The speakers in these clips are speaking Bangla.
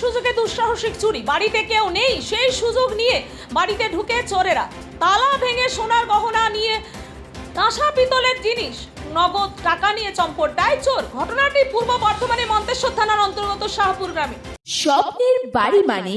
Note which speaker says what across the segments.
Speaker 1: সুযোগে দুঃসাহসিক চুরি। বাড়িতে কেউ নেই, সেই সুযোগ নিয়ে বাড়িতে ঢুকে চোরেরা। তালা ভেঙে সোনার গহনা নিয়ে কাঁসা পিতলের জিনিস, নগদ টাকা নিয়ে চম্পট দেয় চোর। ঘটনাটি পূর্ব বর্ধমানে মন্তেশ্বর থানার অন্তর্গত শাহপুর গ্রামে।
Speaker 2: স্বপ্নের বাড়ি মানে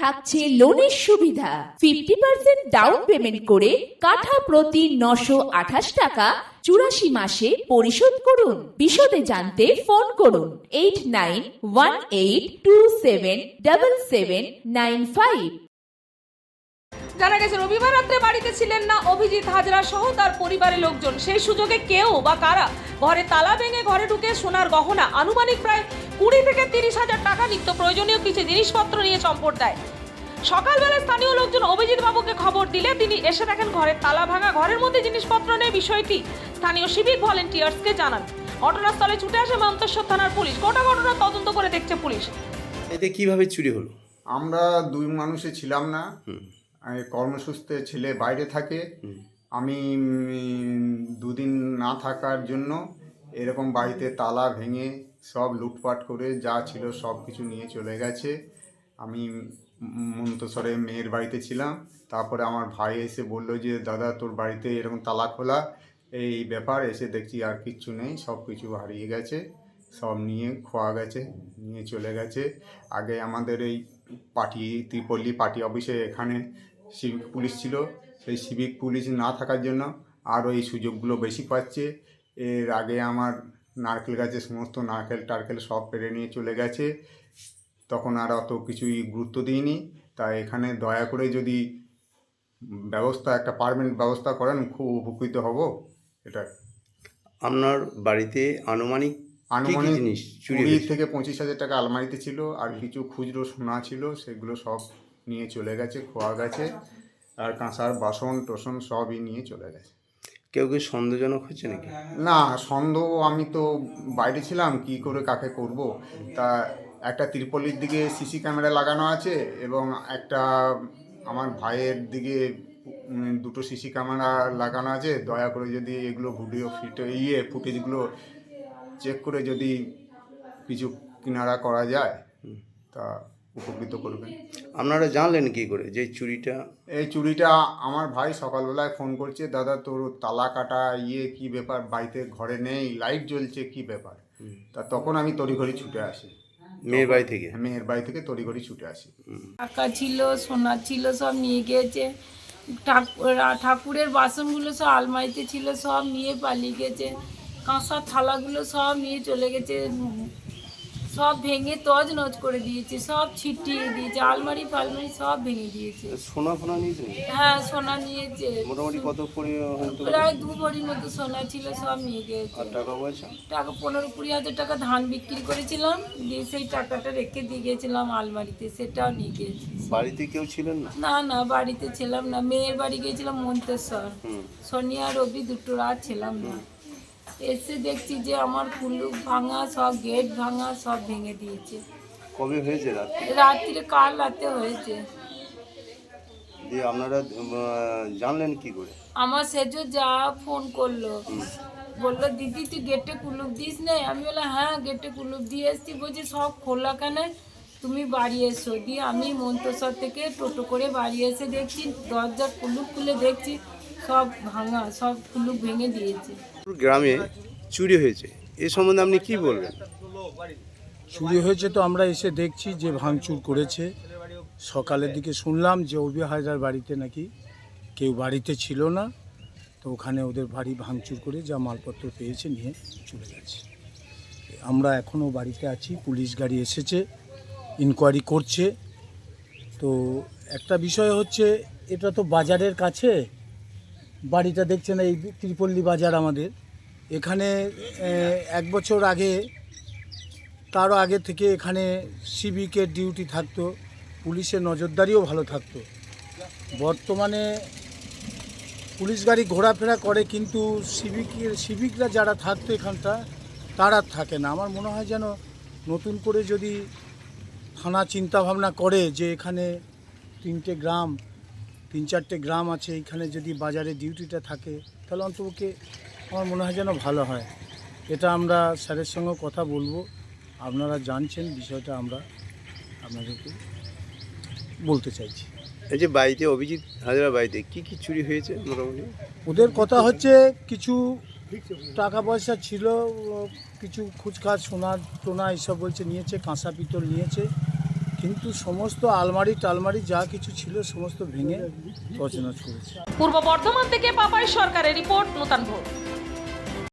Speaker 2: থাকছে লোনের সুবিধা। ফিফটি পার্সেন্ট ডাউন পেমেন্ট করে কাঠা প্রতি নশো আঠাশ টাকা চুরাশি মাসে পরিশোধ করুন। বিশদে জানতে ফোন করুন eight nine one eight two seven double seven nine five
Speaker 1: জানা গেছে রবিবার রাত্রে বাড়িতে ছিলেন না অভিজিৎ হাজরা সহ তার পরিবারের লোকজন। সেই সুযোগে কেউ বা কারা ঘরে তালা ভেঙে ঘরে ঢুকে সোনার গহনা আনুমানিক প্রায় কুড়ি থেকে তিরিশ হাজার টাকা নিত্য প্রয়োজনীয় কিছু জিনিসপত্র নিয়ে চম্পট দেয়। সকালবেলা স্থানীয় লোকজন অভিজিৎ বাবুকে খবর দিলে তিনি এসে দেখেন ঘরের তালা ভাঙা ঘরের মধ্যে জিনিসপত্র নেই। বিষয়টি স্থানীয় সিভিক ভলেন্টিয়ার্সকে জানান। ঘটনাস্থলে ছুটে আসে মন্তেশ্বর থানার পুলিশ। গোটা ঘটনা তদন্ত করে দেখছে পুলিশ।
Speaker 3: এতে কীভাবে চুরি হলো?
Speaker 4: আমরা দুই মানুষে ছিলাম না। কর্মসূত্রে ছেলে বাইরে থাকে আমি দুদিন না থাকার জন্য এরকম বাড়িতে তালা ভেঙে সব লুটপাট করে যা ছিল সব কিছু নিয়ে চলে গেছে। আমি মন্তসরে মেয়ের বাড়িতে ছিলাম তারপরে আমার ভাই এসে বলল যে দাদা তোর বাড়িতে এরকম তালা খোলা এই ব্যাপার। এসে দেখছি আর কিচ্ছু নেই সব কিছু হারিয়ে গেছে সব নিয়ে খোয়া গেছে নিয়ে চলে গেছে। আগে আমাদের এই পার্টি ত্রিপল্লী পার্টি অফিসে এখানে সিভিক পুলিশ ছিল। সেই সিভিক পুলিশ না থাকার জন্য আরও এই সুযোগগুলো বেশি পাচ্ছে। এর আগে আমার নারকেল গাছে সমস্ত নারকেল টারকেল সব পেরে নিয়ে চলে গেছে। তখন আর অত কিছুই গুরুত্ব দিইনি। তাই এখানে দয়া করে যদি ব্যবস্থা একটা পারমানেন্ট ব্যবস্থা করেন খুব উপকৃত হব। এটা
Speaker 3: আপনার বাড়িতে আনুমানিক
Speaker 4: আনুমানিক
Speaker 3: জিনিস চুরি
Speaker 4: থেকে পঁচিশ হাজার টাকা আলমারিতে ছিল আর কিছু খুচরো সোনা ছিল সেগুলো সব নিয়ে চলে গেছে খোয়া গেছে আর কাঁসার বাসন টোসন সবই নিয়ে চলে গেছে।
Speaker 3: কেউ কি সন্দেহজনক হচ্ছে নাকি?
Speaker 4: না সন্দেহ আমি তো বাইরে ছিলাম কি করে কাকে করব? তা একটা ত্রিপলির দিকে সিসি ক্যামেরা লাগানো আছে এবং একটা আমার ভাইয়ের দিকে দুটো সিসি ক্যামেরা লাগানো আছে। দয়া করে যদি এগুলো ভিডিও ফিট ইয়ে ফুটেজগুলো চেক করে যদি কিছু কিনারা করা যায় তা উপকৃত করবেন।
Speaker 3: আপনারা জানলেন কি করে যে চুরিটা?
Speaker 4: এই চুরিটা আমার ভাই সকালবেলায় ফোন করছে দাদা তোর তালা কাটা ইয়ে কি ব্যাপার? বাড়িতে ঘরে নেই লাইট জ্বলছে কি ব্যাপার? তা তখন আমি তড়িঘড়ি ছুটে আসি।
Speaker 3: মেয়ের বাড়ি থেকে?
Speaker 4: মেয়ের বাড়ি থেকে তড়িঘড়ি ছুটে আসি।
Speaker 5: টাকা ছিল সোনা ছিল সব নিয়ে গিয়েছে। ঠাকুর ঠাকুরের বাসনগুলো সব আলমারিতে ছিল সব নিয়ে পালিয়ে গেছে। কাঁসার থালাগুলো সব নিয়ে চলে গেছে। সব ভেঙে তজ নজ করে দিয়েছে সব ছিটিয়ে দিয়েছে আলমারি ফালমারি সব ভেঙে দিয়েছে।
Speaker 3: সোনা ফোনা নিয়েছে?
Speaker 5: হ্যাঁ সোনা নিয়েছে।
Speaker 3: মোটামুটি কত
Speaker 5: প্রায় দু ভরির মতো সোনা ছিল সব নিয়ে গিয়েছে
Speaker 3: আর টাকা পয়সা?
Speaker 5: টাকা পনেরো কুড়ি হাজার টাকা ধান বিক্রি করেছিলাম দিয়ে সেই টাকাটা রেখে দিয়ে গেছিলাম আলমারিতে সেটাও নিয়ে গিয়েছি
Speaker 3: বাড়িতে কেউ ছিলেন না?
Speaker 5: না না বাড়িতে ছিলাম না। মেয়ের বাড়ি গিয়েছিলাম মন্তেশ্বর।
Speaker 3: হুম।
Speaker 5: সোনিয়া রবি দুটো রাত ছিলাম না। এসে দেখছি যে আমার কুলুক ভাঙা সব গেট ভাঙা সব ভেঙে দিয়েছে।
Speaker 3: কবে হয়েছে রাত
Speaker 5: রাত্রিরে কাল রাতে হয়েছে।
Speaker 3: দিয়ে আপনারা জানলেন কি করে?
Speaker 5: আমার সেজো যা ফোন করল। বলল দিদি তুই গেটে কুলুপ দিস নেই আমি বললাম হ্যাঁ গেটে কুলুপ দিয়ে এসছি। বলছি সব খোলা কেন? তুমি বাড়ি এসো। দিয়ে আমি মন্তসর থেকে টোটো করে বাড়ি এসে দেখছি দরজার কুলুপ খুলে দেখছি। সব ভাঙা সব কুলুপ ভেঙে দিয়েছে।
Speaker 3: গ্রামে চুরি হয়েছে। এ সম্বন্ধে আপনি কি বলবেন?
Speaker 6: চুরি হয়েছে তো আমরা এসে দেখছি যে ভাঙচুর করেছে। সকালের দিকে শুনলাম যে অবি হায়দার বাড়িতে নাকি কেউ বাড়িতে ছিল না। তো ওখানে ওদের বাড়ি ভাঙচুর করে যা মালপত্র পেয়েছে নিয়ে চলে গেছে। আমরা এখনও বাড়িতে আছি পুলিশ গাড়ি এসেছে ইনকোয়ারি করছে। তো একটা বিষয় হচ্ছে এটা তো বাজারের কাছে। বাড়িটা দেখছেন এই ত্রিপল্লী বাজার আমাদের। এখানে এক বছর আগে তারও আগে থেকে এখানে সিভিকের ডিউটি থাকতো, পুলিশের নজরদারিও ভালো থাকতো। বর্তমানে পুলিশ গাড়ি ঘোরাফেরা করে, কিন্তু সিভিকের, সিভিকরা যারা থাকতো এখানটা, তারা থাকে না। আমার মনে হয় যেন নতুন করে যদি থানা চিন্তা ভাবনা করে যে এখানে তিনটে গ্রাম তিন চারটে গ্রাম আছে এখানে যদি বাজারে ডিউটিটা থাকে তাহলে অন্তপক্ষে আমার মনে হয় যেন ভালো হয়। এটা আমরা স্যারের সঙ্গে কথা বলব। আপনারা জানছেন বিষয়টা আমরা আপনাদেরকে বলতে চাইছি।
Speaker 3: এই যে বাড়িতে অভিজিৎ হাজরা বাড়িতে কি কি চুরি হয়েছে মোটামুটি?
Speaker 6: ওদের কথা হচ্ছে কিছু টাকা পয়সা ছিল কিছু খুচখাচ সোনা টোনা এইসব বলছে নিয়েছে কাঁসা পিতল নিয়েছে। কিন্তু সমস্ত আলমারি টালমারি যা কিছু ছিল সমস্ত ভেঙে তছনছ করেছে।
Speaker 1: পূর্ব বর্ধমান থেকে পাপাই সরকারের রিপোর্ট, নতুন ভোর